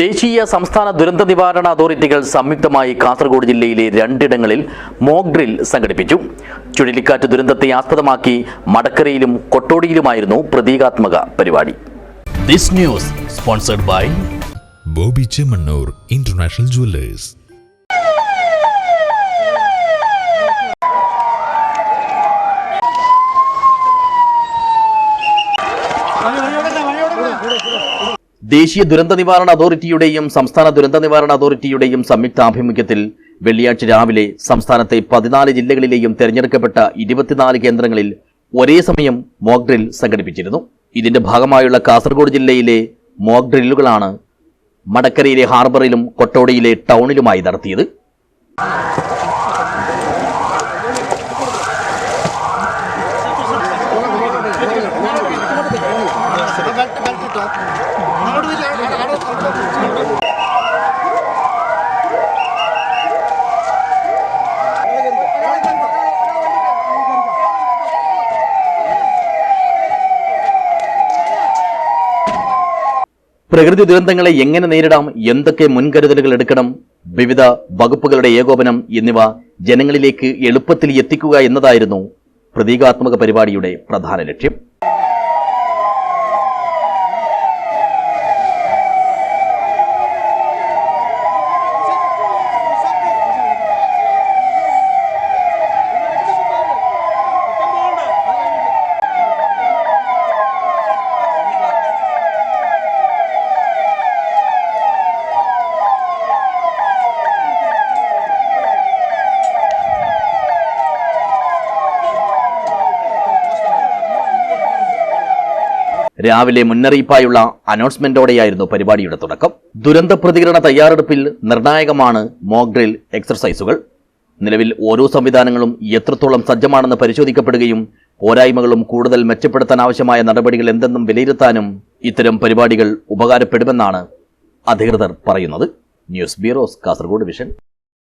ദേശീയ സംസ്ഥാന ദുരന്ത നിവാരണ അതോറിറ്റികൾ സംയുക്തമായി കാസർഗോഡ് ജില്ലയിലെ രണ്ടിടങ്ങളിൽ മോക് ഡ്രിൽ സംഘടിപ്പിച്ചു. ചുഴലിക്കാറ്റ് ദുരന്തത്തെ ആസ്പദമാക്കി മടക്കരയിലും കൊട്ടോടിയിലുമായിരുന്നു പ്രതീകാത്മക പരിപാടി. This news sponsored by Bobby Chemmanur international jewellers. ദേശീയ ദുരന്ത നിവാരണ അതോറിറ്റിയുടെയും സംസ്ഥാന ദുരന്ത നിവാരണ അതോറിറ്റിയുടെയും സംയുക്ത ആഭിമുഖ്യത്തിൽ വെള്ളിയാഴ്ച രാവിലെ സംസ്ഥാനത്തെ പതിനാല് ജില്ലകളിലെയും തെരഞ്ഞെടുക്കപ്പെട്ട ഇരുപത്തിനാല് കേന്ദ്രങ്ങളിൽ ഒരേ സമയം മോക്ക് ഡ്രിൽ സംഘടിപ്പിച്ചിരുന്നു. ഇതിന്റെ ഭാഗമായുള്ള കാസർഗോഡ് ജില്ലയിലെ മോക്ക് ഡ്രില്ലുകളാണ് മടക്കരയിലെ ഹാർബറിലും കൊട്ടോടിയിലെ ടൗണിലുമായി നടത്തിയത്. പ്രകൃതി ദുരന്തങ്ങളെ എങ്ങനെ നേരിടാം? എന്തൊക്കെ മുൻകരുതലുകൾ എടുക്കണം? വിവിധ വകുപ്പുകളുടെ ഏകോപനം എന്നിവ ജനങ്ങളിലേക്ക് എളുപ്പത്തിൽ എത്തിക്കുക എന്നതായിരുന്നു പ്രതീകാത്മക പരിപാടിയുടെ പ്രധാന ലക്ഷ്യം. രാവിലെ മുന്നറിയിപ്പായുള്ള അനൗൺസ്മെന്റോടെയായിരുന്നു പരിപാടിയുടെ തുടക്കം. ദുരന്ത പ്രതികരണ തയ്യാറെടുപ്പിൽ നിർണായകമാണ് മോക്ഡ്രിൽ എക്സർസൈസുകൾ. നിലവിൽ ഓരോ സംവിധാനങ്ങളും എത്രത്തോളം സജ്ജമാണെന്ന് പരിശോധിക്കപ്പെടുകയും പോരായ്മകളും കൂടുതൽ മെച്ചപ്പെടുത്താൻ ആവശ്യമായ നടപടികൾ എന്തെന്നും വിലയിരുത്താനും ഇത്തരം പരിപാടികൾ ഉപകാരപ്പെടുമെന്നാണ് അധികൃതർ പറയുന്നത്. News bureaus Kasaragod vision.